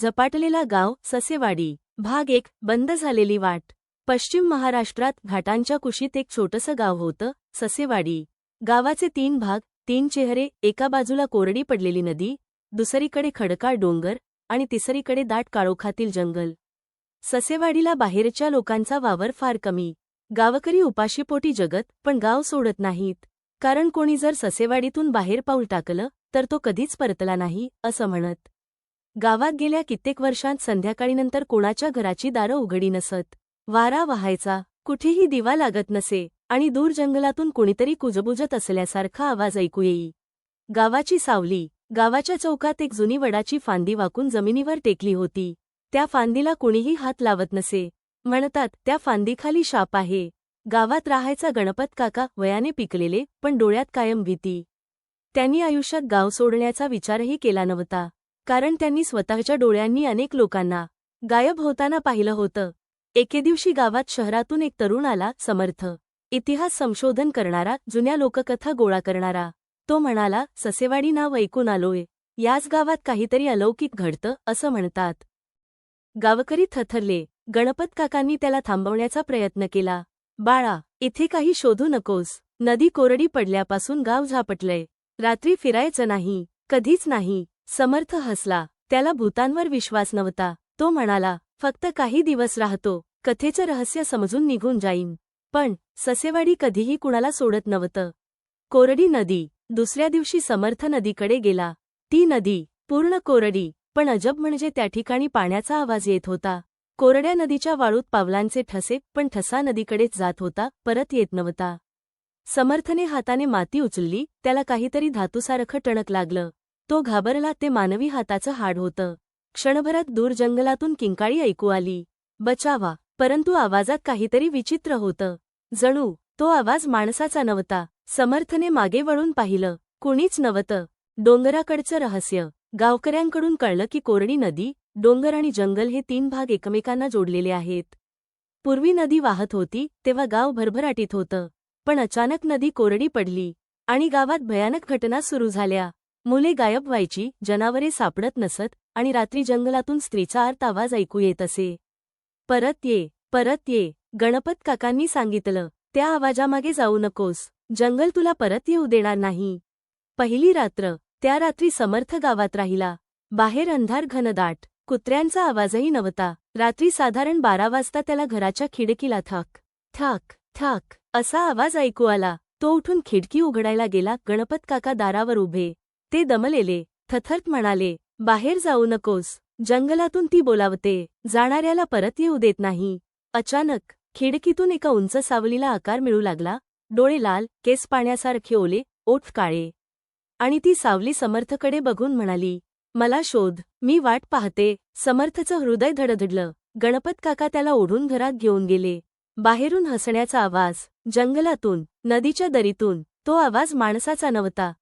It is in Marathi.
झपाटलेला गाव ससेवाडी. भाग एक बंद झालेली वाट. पश्चिम महाराष्ट्रात घाटांच्या कुशीत एक छोटंसं गाव होतं ससेवाडी. गावाचे तीन भाग तीन चेहरे एका बाजूला कोरडी पडलेली नदी दुसरीकडे खडकाळ डोंगर आणि तिसरीकडे दाट काळोखातील जंगल. ससेवाडीला बाहेरच्या लोकांचा वावर फार कमी. गावकरी उपाशीपोटी जगत पण गाव सोडत नाहीत. कारण कोणी जर ससेवाडीतून बाहेर पाऊल टाकलं तर तो कधीच परतला नाही असं म्हणत. गावात गेल्या कित्येक वर्षांत संध्याकाळीनंतर कोणाच्या घराची दारं उघडी नसत. वारा वाहायचा. कुठेही दिवा लागत नसे आणि दूर जंगलातून कुणीतरी कुजबुजत असल्यासारखा आवाज ऐकू येई. गावाची सावली. गावाच्या चौकात एक जुनी वडाची फांदी वाकून जमिनीवर टेकली होती. त्या फांदीला कुणीही हात लावत नसे. म्हणतात त्या फांदीखाली शाप आहे. गावात राहायचा गणपत काका वयाने पिकलेले पण डोळ्यात कायम भीती. त्यांनी आयुष्यात गाव सोडण्याचा विचारही केला नव्हता. कारण त्यांनी स्वतःच्या डोळ्यांनी अनेक लोकांना गायब होताना पाहिलं होतं. एके दिवशी गावात शहरातून एक तरुण आला समर्थ. इतिहास संशोधन करणारा जुन्या लोककथा गोळा करणारा. तो म्हणाला ससेवाडी नाव ऐकून आलोय. याच गावात काहीतरी अलौकिक घडतं असं म्हणतात. गावकरी थथरले गणपत काकांनी त्याला थांबवण्याचा प्रयत्न केला. बाळा इथे काही शोधू नकोस. नदी कोरडी पडल्यापासून गाव झापटलंय. रात्री फिरायचं नाही. कधीच नाही. समर्थ हसला. त्याला भूतांवर विश्वास नव्हता. तो म्हणाला फक्त काही दिवस राहतो. कथेचं रहस्य समजून निघून जाईन. पण ससेवाडी कधीही कुणाला सोडत नव्हतं. कोरडी नदी. दुसऱ्या दिवशी समर्थ नदीकडे गेला. ती नदी पूर्ण कोरडी पण अजब म्हणजे त्या ठिकाणी पाण्याचा आवाज येत होता. कोरड्या नदीच्या वाळूत पावलांचे ठसे पण ठसा नदीकडेच जात होता परत येत नव्हता. समर्थने हाताने माती उचलली. त्याला काहीतरी धातूसारखं टणक लागलं. तो घाबरला ते मानवी हाताचं हाड होतं. क्षणभरात दूर जंगलातून किंकाळी ऐकू आली. बचावा परंतु आवाजात काहीतरी विचित्र होतं. जणू तो आवाज माणसाचा नव्हता. समर्थने मागे वळून पाहिलं. कुणीच नव्हतं. डोंगराकडचं रहस्य. गावकऱ्यांकडून कळलं की कोरडी नदी डोंगर आणि जंगल हे तीन भाग एकमेकांना जोडलेले आहेत. पूर्वी नदी वाहत होती तेव्हा गाव भरभराटीत होतं. पण अचानक नदी कोरडी पडली. आणि गावात भयानक घटना सुरू झाल्या. मुले गायब व्हायची जनावरे सापडत नसत आणि रात्री जंगलातून स्त्रीचा आर्त आवाज ऐकू येत असे. परत ये परत ये गणपत काकांनी सांगितलं त्या आवाजामागे जाऊ नकोस जंगल तुला परत येऊ देणार नाही. पहिली रात्र त्या रात्री समर्थ गावात राहिला. बाहेर अंधार घनदाट कुत्र्यांचा आवाजही नव्हता. रात्री साधारण बारा वाजता त्याला घराच्या खिडकीला थक थक थक असा आवाज ऐकू आला. तो उठून खिडकी उघडायला गेला. गणपत काका दारावर उभे ते दमलेले थथर्त म्हणाले बाहेर जाऊ नकोस. जंगलातून ती बोलावते. जाणाऱ्याला परत येऊ देत नाही. अचानक खिडकीतून एका उंच सावलीला आकार मिळू लागला. डोळे लाल केस पाण्यासारखे ओले ओठ काळे. आणि ती सावली समर्थकडे बघून म्हणाली मला शोध. मी वाट पाहते. समर्थचं हृदय धडधडलं. गणपत काका त्याला ओढून घरात घेऊन गेले. बाहेरून हसण्याचा आवाज जंगलातून नदीच्या दरीतून तो आवाज माणसाचा नव्हता.